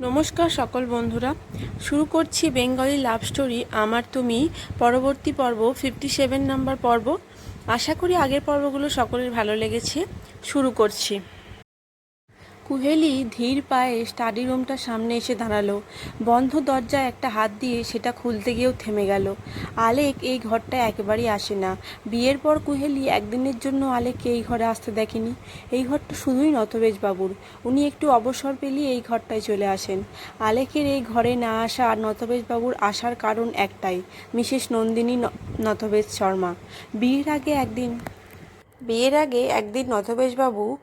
নমস্কার সকল বন্ধুরা। শুরু করছি বেঙ্গলি লাভ স্টোরি, আমার তুমি, পরবর্তী পর্ব ফিফটি সেভেন নাম্বার পর্ব। আশা করি আগের পর্বগুলো সকলের ভালো লেগেছে। শুরু করছি। কুহেলি ধীর পায়ে স্টাডি রুমটার সামনে এসে দাঁড়াল। বন্ধ দরজায় একটা হাত দিয়ে সেটা খুলতে গিয়েও থেমে গেল। আলেক এই ঘরটা একেবারেই আসে না। বিয়ের পর কুহেলি একদিনের জন্য আলেককে এই ঘরে আসতে দেখেনি। এই ঘরটা শুধুই নতবেজ বাবুর উনি একটু অবসর পেলেই এই ঘরটায় চলে আসেন। আলেকের এই ঘরে না আসা আর নতবেজ বাবুর আসার কারণ একটাই, মিসেস নন্দিনী ন- নতবেজ শর্মা। বিয়ের আগে একদিন বিয়ের আগে একদিন নতবেশবাবু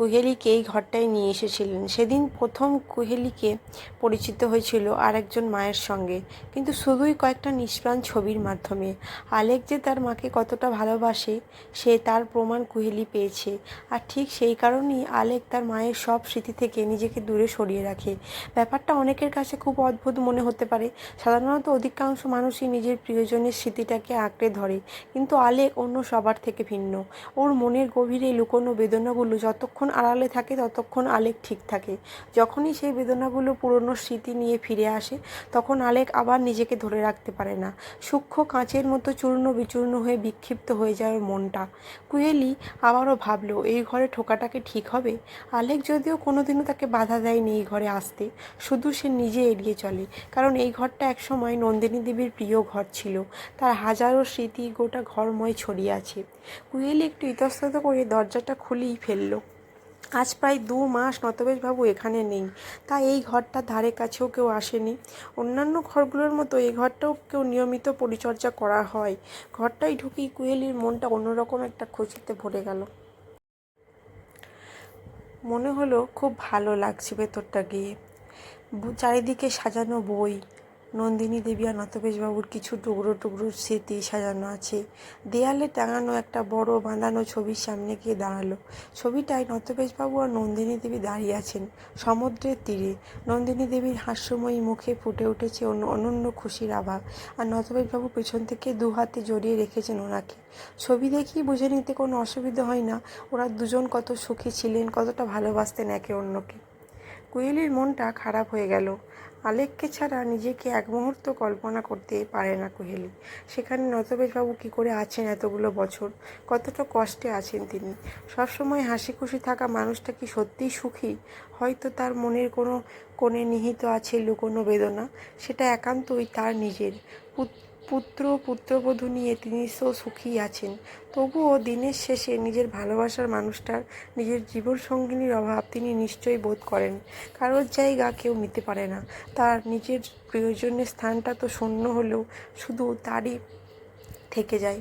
কুহেলিকে এই ঘরটায় নিয়ে এসেছিলেন। সেদিন প্রথম কুহেলিকে পরিচিত হয়েছিল আর একজন মায়ের সঙ্গে। কিন্তু শুধুই কয়েকটা নিষ্প্রাণ ছবির মাধ্যমে। আলেক যে তার মাকে কতটা ভালোবাসে, সে তার প্রমাণ কুহেলি পেয়েছে। আর ঠিক সেই কারণেই আলেক তার মায়ের সব স্মৃতি থেকে নিজেকে দূরে সরিয়ে রাখে। ব্যাপারটা অনেকের কাছে খুব অদ্ভুত মনে হতে পারে। সাধারণত অধিকাংশ মানুষই নিজের প্রিয়জনের স্মৃতিটাকে আঁকড়ে ধরে। কিন্তু আলেক অন্য সবার থেকে ভিন্ন। ওর মনের গভীরে লুকোনো বেদনাগুলো যতক্ষণ আড়ালে থাকে, ততক্ষণ আলেক ঠিক থাকে। যখনই সেই বেদনাগুলো পুরনো স্মৃতি নিয়ে ফিরে আসে, তখন আলেক আবার নিজেকে ধরে রাখতে পারে না। সূক্ষ্ম কাঁচের মতো চূর্ণ বিচূর্ণ হয়ে বিক্ষিপ্ত হয়ে যায় ওর মনটা। কুয়েলি আবারও ভাবলো, এই ঘরে ঠোকাটাকে ঠিক হবে? আলেক যদিও কোনোদিনও তাকে বাধা দেয়নি এই ঘরে আসতে। শুধু সে নিজে এড়িয়ে চলে, কারণ এই ঘরটা একসময় নন্দিনী দেবীর প্রিয় ঘর ছিল। তার হাজারো স্মৃতি গোটা ঘরময় ছড়িয়ে আছে। কুয়েলি একটু ইতস্তত করে দরজাটা খুলেই ফেলল। আজ প্রায় দু মাস, নতবেশবাবু এখানে নেই। তাই এই ঘরটার ধারে কাছেও কেউ আসেনি। অন্যান্য ঘরগুলোর মতো এই ঘরটাও কেউ নিয়মিত পরিচর্যা করা হয়। ঘরটাই ঢুকেই কুহেলির মনটা অন্যরকম একটা খুশিতে ভরে গেল। মনে হলো খুব ভালো লাগছে ভেতরটা গিয়ে। চারিদিকে সাজানো বই নন্দিনী দেবী আর নতবেশবাবুর কিছু টুকরো টুকরো স্মৃতি সাজানো আছে। দেয়ালে টাঙানো একটা বড় বাঁধানো ছবির সামনে গিয়ে দাঁড়াল। ছবিটায় নতবেশবাবু আর নন্দিনী দেবী দাঁড়িয়ে আছেন সমুদ্রের তীরে। নন্দিনী দেবীর হাস্যময়ী মুখে ফুটে উঠেছে অনন্য খুশির আভা আর নতবেশবাবু পেছন থেকে দু হাতে জড়িয়ে রেখেছেন ওনাকে। ছবি দেখেই বুঝে নিতে কোনো অসুবিধা হয় না, ওরা দুজন কত সুখী ছিলেন, কতটা ভালোবাসতেন একে অন্যকে। কুয়েলির মনটা খারাপ হয়ে গেল। আলেককে ছাড়া নিজেকে এক মুহূর্ত কল্পনা করতে পারে না কোহেলি। সেখানে নতবেশবাবু কী করে আছেন এতগুলো বছর? কতটা কষ্টে আছেন তিনি? সবসময় হাসি খুশি থাকা মানুষটা কি সত্যিই সুখী? হয়তো তার মনের কোনো কোণে নিহিত আছে লুকোনো বেদনা, সেটা একান্তই তার নিজের। পুত- পুত্র, পুত্রবধূ নিয়ে তিনি তো সুখী আছেন। তবুও দিনের শেষে নিজের ভালোবাসার মানুষটার নিজের জীবন সঙ্গিনীর অভাব তিনি নিশ্চয়ই বোধ করেন। কারোর জায়গা কেউ নিতে পারে না। তার নিজের প্রয়োজনের স্থানটা তো শূন্য হলেও শুধু তারই থেকে যায়।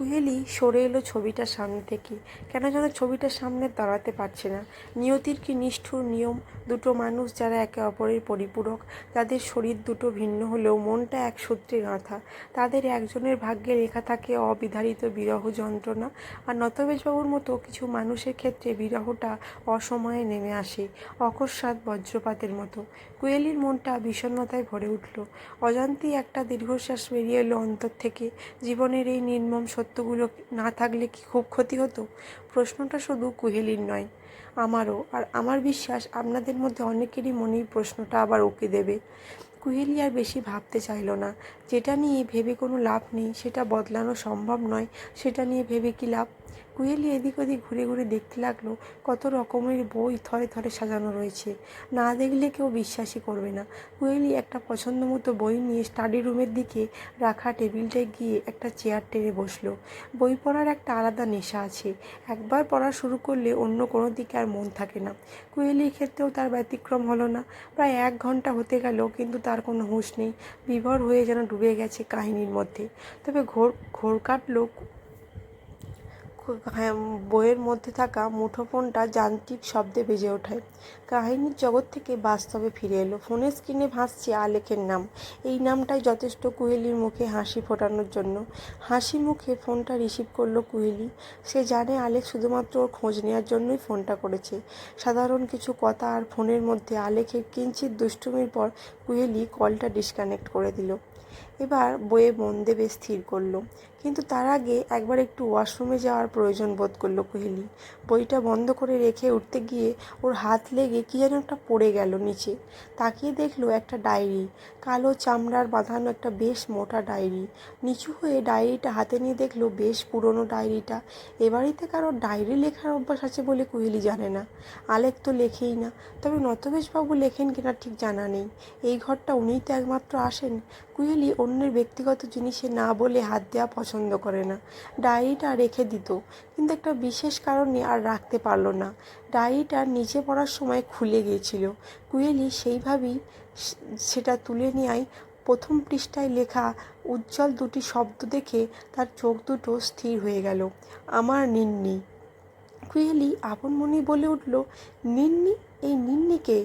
কুহেলি সরে এলো ছবিটার সামনে থেকে। কেন যেন ছবিটার সামনে দাঁড়াতে পারছে না। নিয়তির কি নিষ্ঠুর নিয়ম? দুটো মানুষ যারা একে অপরের পরিপূরক তাদের শরীর দুটো ভিন্ন হলেও মনটা এক সূত্রে গাঁথা, তাদের একজনের ভাগ্যে লেখা থাকে অবিধারিত বিরহ যন্ত্রণা। আর নতবেশবাবুর মতো কিছু মানুষের ক্ষেত্রে বিরহটা অসময়ে নেমে আসে, অকস্মাৎ বজ্রপাতের মতো। কুয়েলির মনটা বিষণ্ণতায় ভরে উঠল। অজান্তেই একটা দীর্ঘশ্বাস বেরিয়ে এলো অন্তর থেকে। জীবনের এই নির্মম সত্যগুলো না থাকলে কি খুব ক্ষতি হতো? প্রশ্নটা শুধু কুহেলির নয়, আমারও। আর আমার বিশ্বাস আপনাদের মধ্যে অনেকেরই মনেই প্রশ্নটা আবার ওকে দেবে। কুহেলি আর বেশি ভাবতে চাইল না। যেটা নিয়ে ভেবে কোনো লাভ নেই, সেটা বদলানো সম্ভব নয়, সেটা নিয়ে ভেবে কি লাভ? কুহেলি এদিক ওদিক ঘুরে ঘুরে দেখতে লাগল কত রকমের বই থরে থরে সাজানো রয়েছে। না দেখলে কেউ বিশ্বাসই করবে না। কুহেলি একটা পছন্দ মতো বই নিয়ে স্টাডি রুমের দিকে রাখা টেবিলটায় গিয়ে একটা চেয়ার টেনে বসল। বই পড়ার একটা আলাদা নেশা আছে। একবার পড়া শুরু করলে অন্য কোনো দিকে আর মন থাকে না। কুহেলির ক্ষেত্রেও তার ব্যতিক্রম হলো না। প্রায় এক ঘণ্টা হতে গেল কিন্তু তার কোনো হুঁশ নেই। বিভোর হয়ে যেন ডুবে গেছে কাহিনীর মধ্যে। তবে ঘোর ঘোর কাটলো বইয়ের মধ্যে থাকা মুঠোফোনটা যান্ত্রিক শব্দে বেজে ওঠায় কাহিনীর জগৎ থেকে বাস্তবে ফিরে এলো। ফোনের স্ক্রিনে ভাসছে আলেখের নাম। এই নামটাই যথেষ্ট কুহেলির মুখে হাসি ফোটানোর জন্য। হাসি মুখে ফোনটা রিসিভ করল কুহেলি। সে জানে আলেক শুধুমাত্র ওর খোঁজ নেওয়ার জন্যই ফোনটা করেছে। সাধারণ কিছু কথা আর ফোনের মধ্যে আলেখের কিঞ্চিত দুষ্টুমির পর কুহেলি কলটা ডিসকানেক্ট করে দিল। এবার বইয়ে মন দেবে স্থির করল। কিন্তু তার আগে একবার একটু ওয়াশরুমে যাওয়ার প্রয়োজন বোধ করল কোহেলি। বইটা বন্ধ করে রেখে উঠতে গিয়ে ওর হাত লেগে কী যেন একটা পড়ে গেল নিচে। তাকিয়ে দেখল একটা ডায়েরি, কালো চামড়ার বাঁধানো একটা বেশ মোটা ডায়েরি। নিচু হয়ে ডায়েরিটা হাতে নিয়ে দেখল বেশ পুরনো ডায়েরিটা। এ বাড়িতে কারোর ডায়েরি লেখার অভ্যাস আছে বলে কোহেলি জানে না। আলেক তো লেখেই না, তবে নতবেশবাবু লেখেন কিনা ঠিক জানা নেই। এই ঘরটা উনিই তো একমাত্র আসেন। কুহেলি অন্যের ব্যক্তিগত জিনিসে না বলে হাত দেওয়া পছন্দ করে না। ডায়েরিটা রেখে দিত, কিন্তু একটা বিশেষ কারণে আর রাখতে পারল না। ডায়েরিটা নিচে পড়ার সময় খুলে গিয়েছিল। কুয়েলি সেইভাবেই সেটা তুলে নেয় প্রথম পৃষ্ঠায় লেখা উজ্জ্বল দুটি শব্দ দেখে তার চোখ দুটো স্থির হয়ে গেল। আমার নিন্নি। কুয়েলি আপন মনে বলে উঠল, নিন্নি? এই নিন্নিকে?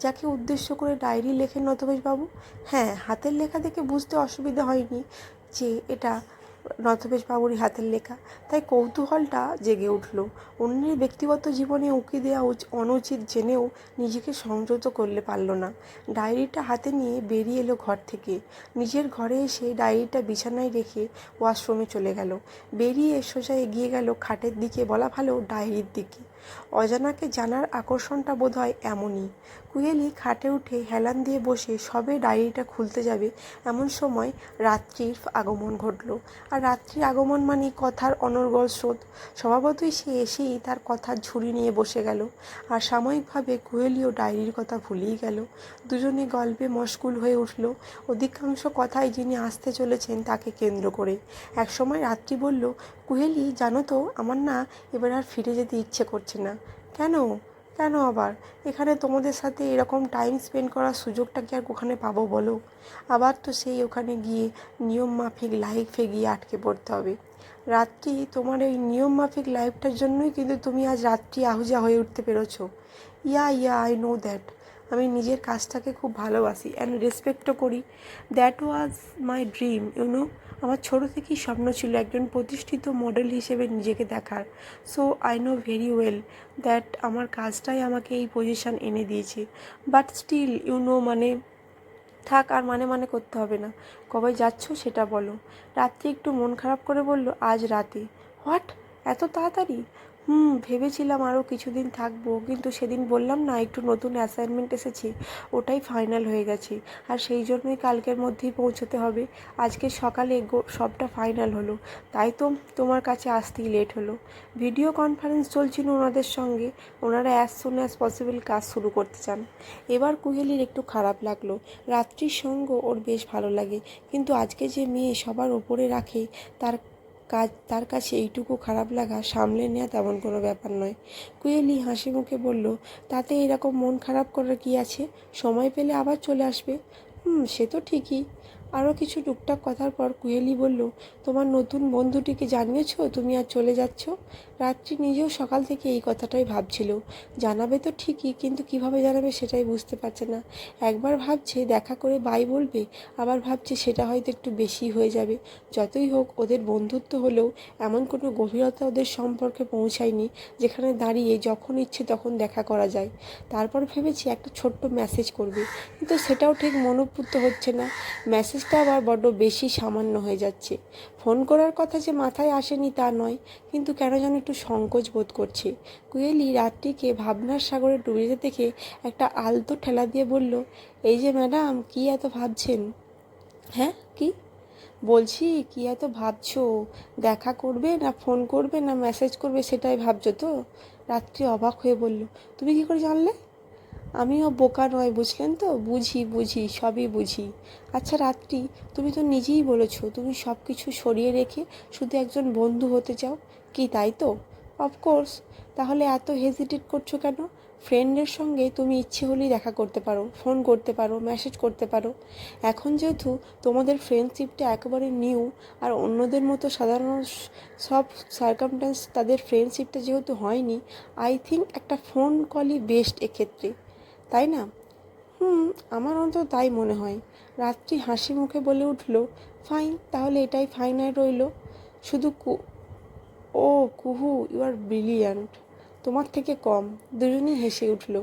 যাকে উদ্দেশ্য করে ডায়েরি লেখেন নতবেশবাবু? হ্যাঁ হাতের লেখা দেখে বুঝতে অসুবিধা হয়নি যে এটা নথবেশবাবুরই হাতের লেখা। তাই কৌতূহলটা জেগে উঠল। অন্যের ব্যক্তিগত জীবনে উঁকি দেওয়া অনুচিত জেনেও নিজেকে সংযত করলে পারল না। ডায়েরিটা হাতে নিয়ে বেরিয়ে এলো ঘর থেকে। নিজের ঘরে এসে ডায়েরিটা বিছানায় রেখে ওয়াশরুমে চলে গেল। বেরিয়ে সোজা এগিয়ে গেল খাটের দিকে, বলা ভালো ডায়েরির দিকে। অজানাকে জানার আকর্ষণটা বোধ হয় এমনই। কুয়েলি খাটে উঠে হেলান দিয়ে বসে সবে ডায়েরিটা খুলতে যাবে, এমন সময় রাত্রির আগমন ঘটল। আর রাত্রির আগমন মানে কথার অনর্গল স্রোত। স্বভাবতই সে এসেই তার কথার ঝুড়ি নিয়ে বসে গেল আর সাময়িকভাবে কুয়েলিও ডায়েরির কথা ভুলেই গেল। দুজনে গল্পে মশগুল হয়ে উঠল। অধিকাংশ কথাই যিনি আসতে চলেছেন তাকে কেন্দ্র করে। একসময় রাত্রি বলল কুহেলি জানো তো, আমার না এবার আর ফিরে যেতে ইচ্ছে করছে না। কেন? কেন আবার? এখানে তোমাদের সাথে এরকম টাইম স্পেন্ড করার সুযোগটা কি আর ওখানে পাবো বলো? আবার তো সেই ওখানে গিয়ে নিয়ম মাফিক লাইফে গিয়ে আটকে পড়তে হবে। রাত্রি, তোমার এই নিয়ম মাফিক লাইফটার জন্যই কিন্তু তুমি আজ রাত্রি আহুজা হয়ে উঠতে পেরেছ। Yeah yeah I know that আমি নিজের কাজটাকে খুব ভালোবাসি অ্যান্ড রেসপেক্টও করি। That was my dream you know আমার ছোটো থেকেই স্বপ্ন ছিল একজন প্রতিষ্ঠিত মডেল হিসেবে নিজেকে দেখার। So I know very well that আমার কাজটাই আমাকে এই পজিশান এনে দিয়েছে। বাট স্টিল ইউ নো মানে থাক আর মানে মানে করতে হবে না। কবে যাচ্ছ সেটা বলো। রাত্রি একটু মন খারাপ করে বলল, আজ রাতে। হোয়াট? এত তাড়াতাড়ি? হুম, ভেবেছিলাম আরও কিছুদিন থাকব, কিন্তু সেদিন বললাম না, একটু নতুন অ্যাসাইনমেন্ট এসেছে, ওটাই ফাইনাল হয়ে গেছে। আর সেই জন্যই কালকের মধ্যেই পৌঁছতে হবে। আজকে সকালে সবটা ফাইনাল হলো। তাই তো তোমার কাছে আসতেই লেট হলো। ভিডিও কনফারেন্স চলছিল ওনাদের সঙ্গে। ওনারা অ্যাজ সুন অ্যাজ পসিবল কাজ শুরু করতে চান। এবার কুহেলির একটু খারাপ লাগল। রাত্রির সঙ্গ ওর বেশ ভালো লাগে। কিন্তু আজকে যে মেয়ে সবার ওপরে রাখে, তার কাজ, তার কাছে এইটুকু খারাপ লাগা সামলে নেওয়া তেমন কোনো ব্যাপার নয়। কুয়েলি হাসি মুখে বলল, তাতে এরকম মন খারাপ করার কি আছে? সময় পেলে আবার চলে আসবে? হুম, সে তো ঠিকই। আরও কিছু টুকটাক কথার পর কুয়েলি বলল, তোমার নতুন বন্ধুটিকে জানিয়েছ? তুমি আর চলে যাচ্ছ? রাত্রি নিজেও সকাল থেকে এই কথাটাই ভাবছিল। জানাবে তো ঠিকই, কিন্তু কীভাবে জানাবে সেটাই বুঝতে পারছে না। একবার ভাবছে, দেখা করে বাই বলবে, আবার ভাবছে সেটা হয়তো একটু বেশি হয়ে যাবে। যতই হোক, ওদের বন্ধুত্ব হলেও এমন কোনো গভীরতা ওদের সম্পর্কে পৌঁছায়নি, যেখানে দাঁড়িয়ে যখন ইচ্ছে তখন দেখা করা যায়। তারপর ভেবেছি একটা ছোট্ট মেসেজ করবে, কিন্তু সেটাও ঠিক মনোপুত হচ্ছে না। মেসেজটা আবার বড্ড বেশি সামান্য হয়ে যাচ্ছে। ফোন করার কথা যে মাথায় আসেনি তা নয়, কিন্তু কেন যেন একটু সংকোচ বোধ করছে। কুয়েলি রাত্রিকে ভাবনার সাগরে ডুবে যেতে দেখে একটা আলতো ঠেলা দিয়ে বলল, এই যে ম্যাডাম, কি এত ভাবছেন? হ্যাঁ কি? বলছি, কি এত ভাবছ? দেখা করবে না ফোন করবে না মেসেজ করবে সেটাই ভাবছ তো? রাত্রি অবাক হয়ে বলল, তুমি কি করে জানলে? আমিও বোকা নয় বুঝলেন তো? বুঝি বুঝি, সবই বুঝি। আচ্ছা রাত্রি, তুমি তো নিজেই বলেছ, তুমি সব কিছু সরিয়ে রেখে শুধু একজন বন্ধু হতে চাও? কি তাই তো? অফকোর্স তাহলে এত হেজিটেট করছ কেন? ফ্রেন্ডের সঙ্গে তুমি ইচ্ছে হলেই দেখা করতে পারো ফোন করতে পারো মেসেজ করতে পারো। এখন যেহেতু তোমাদের ফ্রেন্ডশিপটা একেবারে নিউ আর অন্যদের মতো সাধারণ সব সার্কামটেন্স তাদের ফ্রেন্ডশিপটা যেহেতু হয়নি আই থিঙ্ক একটা ফোন কলই বেস্ট এক্ষেত্রে। তাই না? হুম, আমার অন্তত তাই মনে হয়। রাত্রি হাসি মুখে বলে উঠল, ফাইন, তাহলে এটাই ফাইনাল রইল। শুধু কু ও, কুহু ইউ আর ব্রিলিয়ান্ট তোমার থেকে কম দুজনেই হেসে উঠল।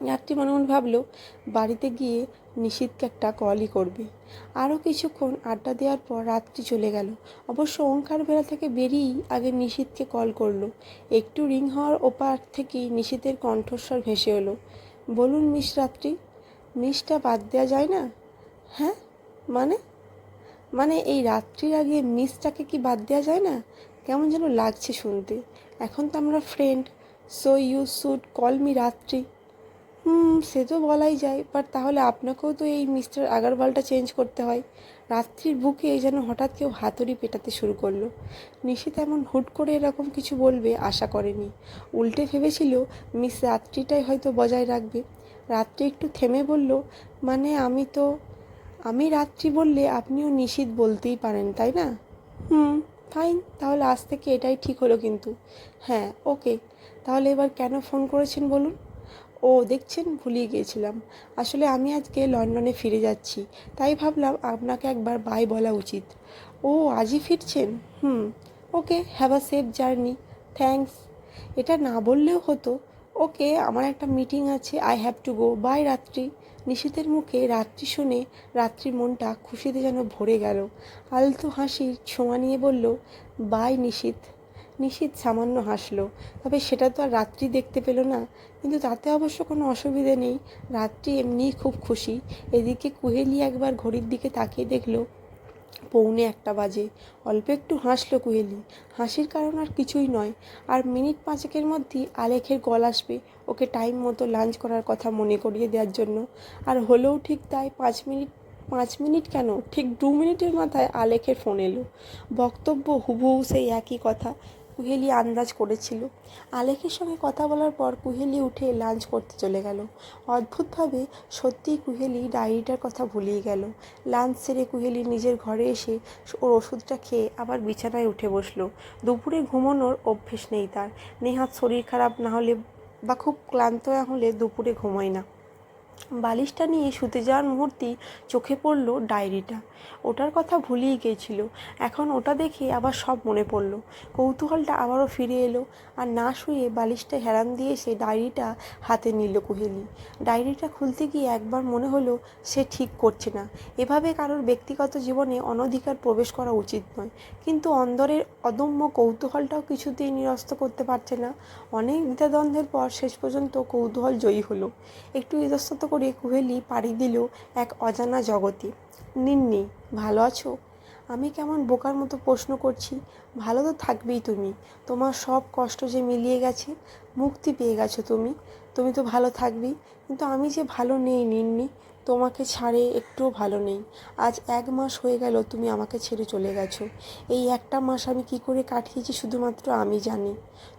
রাত্রি মনে মনে ভাবলো, বাড়িতে গিয়ে নিশীথকে একটা কলই করবে। আরও কিছুক্ষণ আড্ডা দেওয়ার পর রাত্রি চলে গেল। অবশ্য ওঙ্কার বেলা থেকে বেরিয়েই আগে নিশীথকে কল করল। একটু রিং হওয়ার ওপার থেকেই নিশীথের কণ্ঠস্বর ভেসে এলো। বলুন মিস রাত্রি, মিসটা বাদ দেওয়া যায় না? হ্যাঁ? মানে? মানে এই রাত্রির আগে মিসটাকে কি বাদ দেওয়া যায় না? কেমন যেন লাগছে শুনতে। এখন তো আমরা friend so you should call me Ratri. সে তো বলাই যায়। বাট তাহলে আপনাকেও তো এই মিস্টার আগারওয়ালটা চেঞ্জ করতে হয়। রাত্রির বুকে যেন হঠাৎ কেউ হাতুড়ি পেটাতে শুরু করল। নিশিত এমন হুট করে এরকম কিছু বলবে আশা করেনি। উল্টে ভেবেছিল, মিস রাত্রিটাই হয়তো বজায় রাখবে। রাত্রি একটু থেমে বলল মানে আমি তো, আমি রাত্রি বললে আপনিও নিশীত বলতেই পারেন, তাই না? হুম ফাইন তাহলে আজ থেকে এটাই ঠিক হলো কিন্তু। হ্যাঁ ওকে তাহলে এবার কেন ফোন করেছেন বলুন? ও দেখছেন, ভুলিয়ে গিয়েছিলাম। আসলে আমি আজকে লন্ডনে ফিরে যাচ্ছি, তাই ভাবলাম আপনাকে একবার বাই বলা উচিত। ও, আজই ফিরছেন? হুম, okay have a safe journey thanks এটা না বললেও হতো। ওকে, আমার একটা মিটিং আছে I have to go bye Ratri. নিশীথের মুখে রাত্রি শুনে রাত্রির মনটা খুশিতে যেন ভরে গেল। আলতো হাসির ছোঁয়া নিয়ে বলল বাই নিশীথ। নিশীথ সামান্য হাসলো। তবে সেটা তো আর রাত্রি দেখতে পেল না। কিন্তু তাতে অবশ্য কোনো অসুবিধে নেই। রাত্রি এমনিই খুব খুশি। এদিকে কুহেলি একবার ঘড়ির দিকে তাকিয়ে দেখল, পৌনে একটা বাজে। অল্প একটু হাসলো কুহেলি। হাসির কারণ আর কিছুই নয়। আর মিনিট পাঁচেকের মধ্যেই আলেখের কল আসবে ওকে টাইম মতো লাঞ্চ করার কথা মনে করিয়ে দেওয়ার জন্য। আর হলেও ঠিক তাই পাঁচ মিনিট পাঁচ মিনিট কেন? ঠিক দু মিনিটের মাথায় আলেখের ফোন এলো। বক্তব্য হুবহু সেই একই কথা। কুহেলি আন্দাজ করেছিল। আলেখের সঙ্গে কথা বলার পর কুহেলি উঠে লাঞ্চ করতে চলে গেল। অদ্ভুতভাবে সত্যিই কুহেলি ডায়েরিটার কথা ভুলিয়ে গেল। লাঞ্চ সেরে কুহেলি নিজের ঘরে এসে ওর ওষুধটা খেয়ে আবার বিছানায় উঠে বসল। দুপুরে ঘুমানোর অভ্যেস নেই তার। নেহাত শরীর খারাপ না হলে বা খুব ক্লান্ত হলে দুপুরে ঘুমোয় না। বালিশটা নিয়ে শুতে যাওয়ার মুহূর্তেই চোখে পড়ল ডায়েরিটা। ওটার কথা ভুলিয়ে গিয়েছিল। এখন ওটা দেখে আবার সব মনে পড়ল। কৌতূহলটা আবারও ফিরে এলো আর না শুয়ে বালিশটা হেরান দিয়ে সে ডায়েরিটা হাতে নিল কুহেলি। ডায়েরিটা খুলতে গিয়ে একবার মনে হলো সে ঠিক করছে না। এভাবে কারোর ব্যক্তিগত জীবনে অনধিকার প্রবেশ করা উচিত নয়। কিন্তু অন্দরের অদম্য কৌতূহলটাও কিছুতেই নিরস্ত করতে পারছে না। অনেক দ্বিধাদ্বন্দ্বের পর শেষ পর্যন্ত কৌতূহল জয়ী হলো। একটু ইতস্তত করে কুহেলি পাড়ি দিল এক অজানা জগতে। নিন্নি, ভালো আছো? আমি কেমন বোকার মতো প্রশ্ন করছি। ভালো তো থাকবেই তুমি। তোমার সব কষ্ট যে মিলিয়ে গেছে, মুক্তি পেয়ে গেছো তুমি। তুমি তো ভালো থাকবেই। কিন্তু আমি যে ভালো নেই, নিন্নি, তোমাকে ছাড়ে একটুও ভালো নেই। আজ এক মাস হয়ে গেল তুমি আমাকে ছেড়ে চলে গেছো। এই একটা মাস আমি কি করে কাটিয়েছি শুধুমাত্র আমি জানি।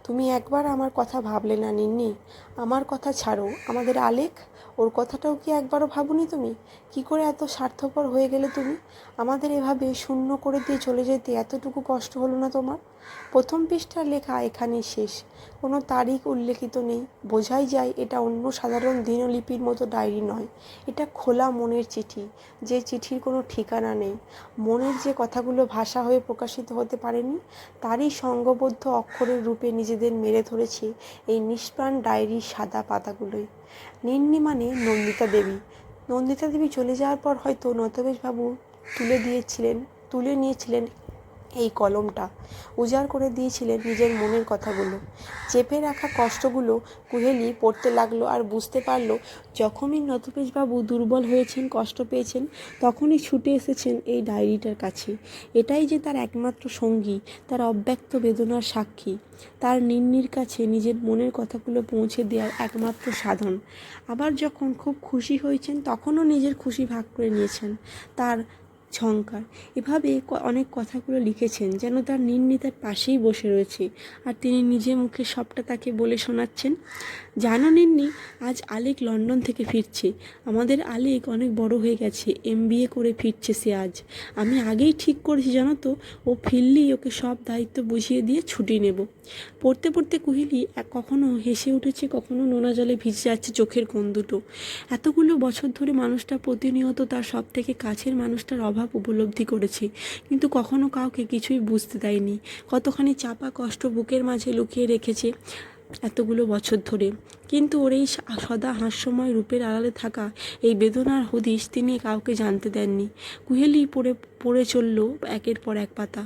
তুমি একবার আমার কথা ভাবলে না, নিন্নি। আমার কথা ছাড়ো। আমাদের আলেক ওর কথাটাও কি একবারও ভাবুনি তুমি? কি করে এত স্বার্থপর হয়ে গেলে তুমি? আমাদের এভাবে শূন্য করে দিয়ে চলে যেতে এতটুকু কষ্ট হলো না তোমার? প্রথম পৃষ্ঠার লেখা এখানেই শেষ। কোনো তারিখ উল্লেখিত নেই। বোঝাই যায় এটা অন্য সাধারণ দিনলিপির মতো ডায়েরি নয়। এটা খোলা মনের চিঠি। যে চিঠির কোনো ঠিকানা নেই। মনের যে কথাগুলো ভাষা হয়ে প্রকাশিত হতে পারেনি, তারই সঙ্গবদ্ধ অক্ষরের রূপে নিজেদের মেরে ধরেছে এই নিষ্প্রাণ ডায়েরির সাদা পাতাগুলোই। নিন্নি মানে নন্দিতা দেবী। নন্দিতা দেবী চলে যাওয়ার পর হয়তো নতবেশবাবু তুলে দিয়েছিলেন, তুলে নিয়েছিলেন এই কলমটা। উজাড় করে দিয়েছিলেন নিজের মনের কথাগুলো। চেপে রাখা কষ্টগুলো কুহেলি পড়তে লাগল আর বুঝতে পারল, যখনই নতপেশবাবু দুর্বল হয়েছেন, কষ্ট পেয়েছেন, তখনই ছুটে এসেছেন এই ডায়েরিটার কাছে। এটাই যে তার একমাত্র সঙ্গী, তার অব্যক্ত বেদনার সাক্ষী। তার নিন্নির কাছে নিজের মনের কথাগুলো পৌঁছে দেওয়ার একমাত্র সাধন। আবার যখন খুব খুশি হয়েছেন, তখনও নিজের খুশি ভাগ করে নিয়েছেন। তার ঝঙ্কার এভাবে অনেক কথাগুলো লিখেছেন যেন তার নিন্নি তার পাশেই বসে রয়েছে। আর তিনি নিজে মুখে সবটা তাকে বলে শোনাচ্ছেন, জানো নিন্নি আজ আলেক লন্ডন থেকে ফিরছে। আমাদের আলেক অনেক বড় হয়ে গেছে এম করে ফিরছে সে আজ। আমি আগেই ঠিক করেছি, জানো তো, ও ফিরলেই ওকে সব দায়িত্ব বুঝিয়ে দিয়ে ছুটি নেব। পড়তে পড়তে কুহিলি কখনো হেসে উঠেছে, কখনো নোনা জলে ভিজে যাচ্ছে চোখের কোণ দুটো। এতগুলো বছর ধরে মানুষটা প্রতিনিয়ত তার সব থেকে কাছের মানুষটার অভাব উপলব্ধি করেছি। কিন্তু কখনো কাউকে কিছুই বুঝতে দেয়নি। কতখানি চাপা কষ্ট বুকের মাঝে লুকিয়ে রেখেছে এতগুলো বছর ধরে। কিন্তু ওর এই সদা হাস্যময় রূপের আড়ালে থাকা এই বেদনার হদিশ তিনি কাউকে জানতে দেননি। কুহেলি পড়ে পড়ে চলল একের পর এক পাতা।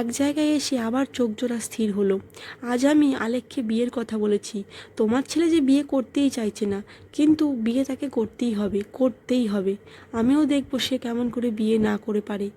এক জায়গায় এসে আবার চোখ জোড়া স্থির হলো। আজ আমি আলেককে বিয়ের কথা বলেছি। তোমার ছেলে যে বিয়ে করতেই চাইছে না, কিন্তু বিয়ে তাকে করতেই হবে করতেই হবে। আমিও দেখব সে কেমন করে বিয়ে না করে পারে।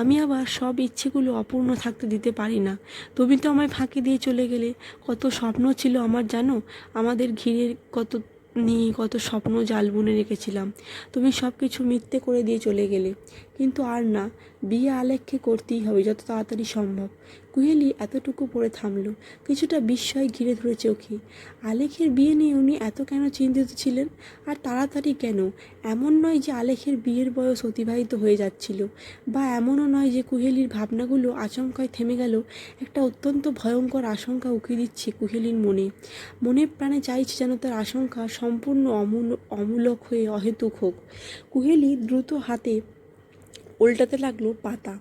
আমি আবার সব ইচ্ছেগুলো অপূর্ণ থাকতে দিতে পারি না। তুমি তো আমায় ফাঁকি দিয়ে চলে গেলে। কত স্বপ্ন ছিল আমার জানো? আমাদের ঘিরে কত নিয়ে কত স্বপ্ন জাল বুনে রেখেছিলাম। তুমি সব কিছু মিথ্যে করে দিয়ে চলে গেলে। কিন্তু আর না, বিয়ে আলেককে করতেই হবে যত তাড়াতাড়ি সম্ভব। কুহেলি এতটুকু পড়ে থামল, কিছুটা বিস্ময় ঘিরে ধরে চোখে। আলেখের বিয়ে নিয়ে উনি এত কেন চিন্তিত ছিলেন? আর তাড়াতাড়ি কেন? এমন নয় যে আলেখের বিয়ের বয়স অতিবাহিত হয়ে যাচ্ছিল, বা এমনও নয় যে কুহেলির ভাবনাগুলো আচমকায় থেমে গেল, একটা অত্যন্ত ভয়ঙ্কর আশঙ্কা উকি দিচ্ছে কুহেলির মনে। মনে প্রাণে চাইছে যেন তার আশঙ্কা সম্পূর্ণ অমূল, অমূলক হয়ে অহেতুক হোক। কুহেলি দ্রুত হাতে উল্টাতে লাগল পাতা।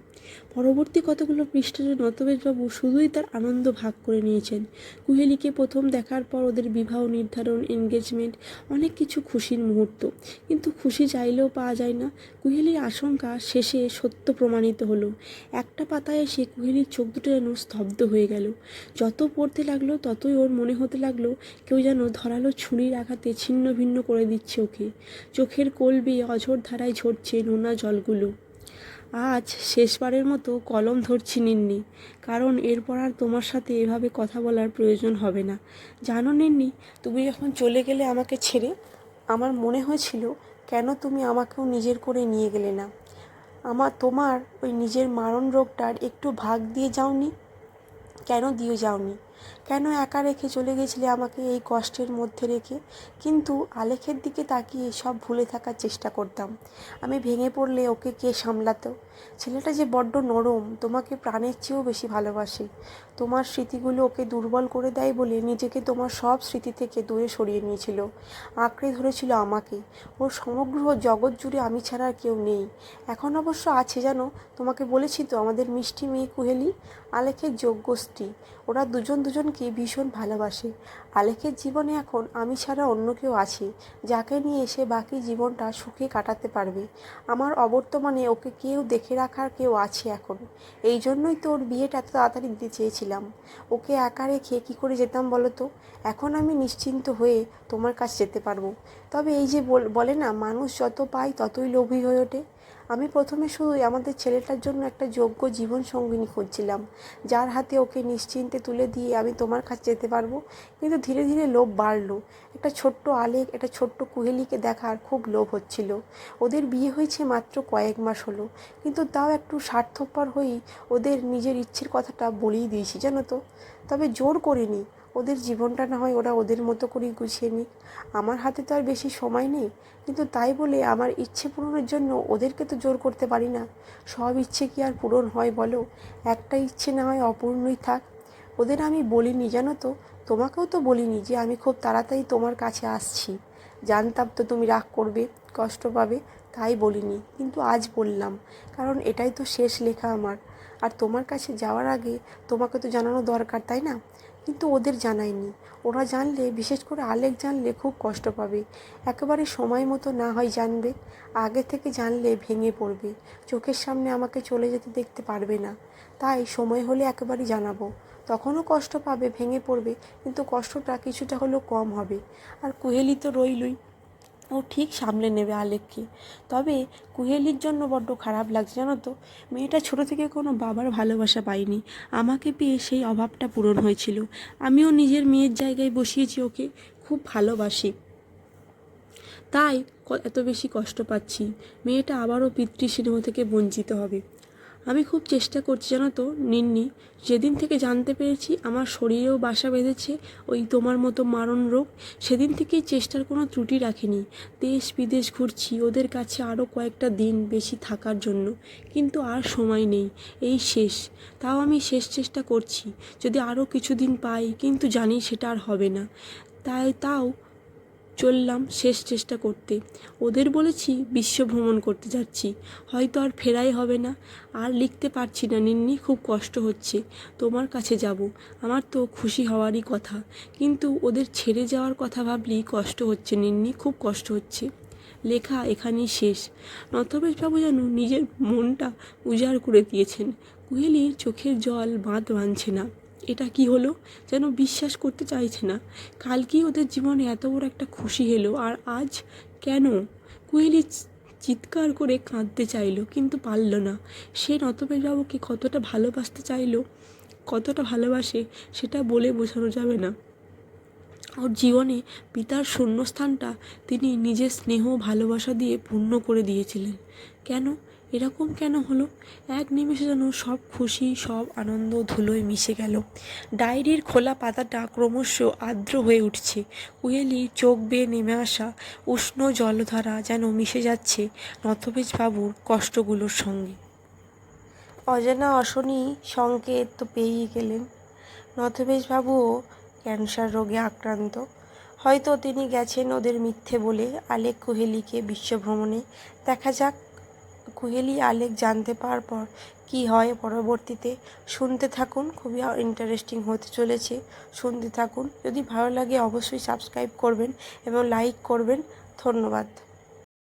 পরবর্তী কতগুলো পৃষ্ঠার নতবেশবাবু শুধুই তার আনন্দ ভাগ করে নিয়েছেন। কুহেলিকে প্রথম দেখার পর ওদের বিবাহ, নির্ধারণ এনগেজমেন্ট অনেক কিছু খুশির মুহূর্ত। কিন্তু খুশি চাইলেও পাওয়া যায় না। কুহেলির আশঙ্কা শেষে সত্য প্রমাণিত হলো। একটা পাতায় এসে কুহেলির চোখ দুটো যেন স্তব্ধ হয়ে গেল। যত পড়তে লাগল, ততই ওর মনে হতে লাগল, কেউ যেন ধরালো ছুরির আঘাতে ছিন্ন ভিন্ন করে দিচ্ছে ওকে। চোখের কোল বেয়ে অঝোর ধারায় ঝরছে নোনা জলগুলো। আজ শেষবারের মতো কলম ধরছি নিন্নি, কারণ এরপর আর তোমার সাথে এভাবে কথা বলার প্রয়োজন হবে না। জানো নিন্নি, তুমি যখন চলে গেলে আমাকে ছেড়ে, আমার মনে হয়েছিল কেন তুমি আমাকেও নিজের করে নিয়ে গেলে না। আমার তোমার ওই নিজের মারণ রোগটার একটু ভাগ দিয়ে যাওনি? কেন দিয়ে যাওনি? কেন একা রেখে চলে গেছিলে আমাকে এই কষ্টের মধ্যে রেখে? কিন্তু আলেখের দিকে তাকিয়ে সব ভুলে থাকার চেষ্টা করতাম। আমি ভেঙে পড়লে ওকে কে সামলাতো? ছেলেটা যে বড্ড নরম, তোমাকে প্রাণের চেয়েও বেশি ভালোবাসে। তোমার স্মৃতিগুলো ওকে দুর্বল করে দেয় বলে নিজেকে তোমার সব স্মৃতি থেকে দূরে সরিয়ে নিয়েছিল। আঁকড়ে ধরেছিল আমাকে। ওর সমগ্র জগৎ জুড়ে আমি ছাড়া আর কেউ নেই। এখন অবশ্য আছে জানো? তোমাকে বলেছি তো, আমাদের মিষ্টি মেয়ে কুহেলি, আলেখের যোগ্য স্ত্রী ওরা দুজন দুজনকে ভীষণ ভালোবাসে। আলেখের জীবনে এখন আমি ছাড়া অন্য কেউ আছে, যাকে নিয়ে এসে বাকি জীবনটা সুখে কাটাতে পারবে। আমার অবর্তমানে ওকে কেউ দেখে রাখার কেউ আছে এখন। এই জন্যই তো ওর বিয়েটা এত তাড়াতাড়ি দিতে চেয়েছিলাম। ওকে একা রেখে কী করে যেতাম বলো তো? এখন আমি নিশ্চিন্ত হয়ে তোমার কাছে যেতে পারব। তবে এই যে বলে না, মানুষ যত পায় ততই লোভী হয়ে ওঠে। আমি প্রথমে শুধুই আমাদের ছেলেটার জন্য একটা যোগ্য জীবন সঙ্গিনী খুঁজছিলাম। যার হাতে ওকে নিশ্চিন্তে তুলে দিয়ে আমি তোমার কাছে যেতে পারব। কিন্তু ধীরে ধীরে লোভ বাড়লো। একটা ছোট্ট আলেক, একটা ছোট্ট কুহেলিকে দেখার খুব লোভ হচ্ছিল। ওদের বিয়ে হয়েছে মাত্র কয়েক মাস হলো। কিন্তু তাও একটু স্বার্থপর হয়েই ওদের নিজের ইচ্ছের কথাটা বলেই দিয়েছি, জানো তো। তবে জোর করিনি। ওদের জীবনটা না হয় ওরা ওদের মতো করেই গুছিয়ে নিক। আমার হাতে তো আর বেশি সময় নেই, কিন্তু তাই বলে আমার ইচ্ছে পূরণের জন্য ওদেরকে তো জোর করতে পারি না। সব ইচ্ছে কি আর পূরণ হয় বলো? একটা ইচ্ছে না হয় অপূর্ণই থাক। ওদের আমি বলিনি, জানো তো? তোমাকেও তো বলিনি যে আমি খুব তাড়াতাড়ি তোমার কাছে আসছি। জানতাম তো তুমি রাগ করবে, কষ্ট পাবে, তাই বলিনি। কিন্তু আজ বললাম, কারণ এটাই তো শেষ লেখা আমার। আর তোমার কাছে যাওয়ার আগে তোমাকে তো জানানো দরকার, তাই না? কিন্তু ওদের জানায়নি। ওরা জানলে, বিশেষ করে আলেক জানলে খুব কষ্ট পাবে। একেবারে সময় মতো না হয় জানবে, আগে থেকে জানলে ভেঙে পড়বে। চোখের সামনে আমাকে চলে যেতে দেখতে পারবে না। তাই সময় হলে একেবারে জানাব। তখনও কষ্ট পাবে, ভেঙে পড়বে, কিন্তু কষ্টটা কিছুটা হলেও কম হবে। আর কুহেলি তো রইলই। ও ঠিক সামলে নেবে আলেককে। তবে কুহেলির জন্য বড্ড খারাপ লাগছে, জানো তো? মেয়েটা ছোট থেকে কোনো বাবার ভালোবাসা পায়নি। আমাকে পেয়ে সেই অভাবটা পূরণ হয়েছিল। আমিও নিজের মেয়ের জায়গায় বসিয়েছি ওকে খুব ভালোবাসি। তাই এত বেশি কষ্ট পাচ্ছি। মেয়েটা আবারও পিতৃ সিনেমা থেকে বঞ্চিত হবে। আমি খুব চেষ্টা করছি জানো তো, নিন্নি, যেদিন থেকে জানতে পেরেছি আমার শরীরেও বাসা বেঁধেছে ওই তোমার মতো মারণ রোগ, সেদিন থেকেই চেষ্টার কোনো ত্রুটি রাখিনি। দেশ বিদেশ ঘুরছি, ওদের কাছে আরও কয়েকটা দিন বেশি থাকার জন্য, কিন্তু আর সময় নেই, এই শেষ। তাও আমি শেষ চেষ্টা করছি, যদি আরও কিছুদিন পাই, কিন্তু জানি সেটা আর হবে না। তাই তাও চললাম শেষ চেষ্টা করতে। ওদের বলেছি, বিশ্ব ভ্রমণ করতে যাচ্ছি। হয়তো আর ফেরাই হবে না। আর লিখতে পারছি না, নিন্নি, খুব কষ্ট হচ্ছে। তোমার কাছে যাব। আমার তো খুশি হওয়ারই কথা। কিন্তু ওদের ছেড়ে যাওয়ার কথা ভাবলেই কষ্ট হচ্ছে, নিন্নি, খুব কষ্ট হচ্ছে। লেখা এখানেই শেষ। নথবেশবাবু যেন নিজের মনটা উজাড় করে দিয়েছেন। কুহেলির চোখের জল বাঁধ বাঁধছে না। এটা কি হলো? যেন বিশ্বাস করতে চাইছে না। কালকেই ওদের জীবনে এত বড় একটা খুশি এলো, আর আজ কেন? কুহেলি চিৎকার করে কাঁদতে চাইলো, কিন্তু পারল না। সে নতবেশবাবুকে কতটা ভালোবাসতে চাইলো, কতটা ভালোবাসে, সেটা বলে বোঝানো যাবে না। ওর জীবনে পিতার শূন্যস্থানটা তিনি নিজের স্নেহ ভালোবাসা দিয়ে পূর্ণ করে দিয়েছিলেন। কেন? এরকম কেন হলো? এক নিমেষে যেন সব খুশি, সব আনন্দ ধুলোয় মিশে গেল। ডায়েরির খোলা পাতাটা ক্রমশ আর্দ্র হয়ে উঠছে। কুহেলি চোখ বেয়ে নেমে আসা উষ্ণ জলধারা যেন মিশে যাচ্ছে নথবেশ বাবুর কষ্টগুলোর সঙ্গে। অজানা অশনি সংকেত তো পেয়েই গেলেন। নথবেশবাবুও ক্যান্সার রোগে আক্রান্ত। হয়তো তিনি গেছেন ওদের মিথ্যে বলে আলেক কুহেলিকে বিশ্বভ্রমণে দেখা যাক কুহেলি আলেক জানতে পারার পর কী হয় পরবর্তীতে? শুনতে থাকুন, খুবই ইন্টারেস্টিং হতে চলেছে। শুনতে থাকুন। যদি ভালো লাগে, অবশ্যই সাবস্ক্রাইব করবেন এবং লাইক করবেন। ধন্যবাদ।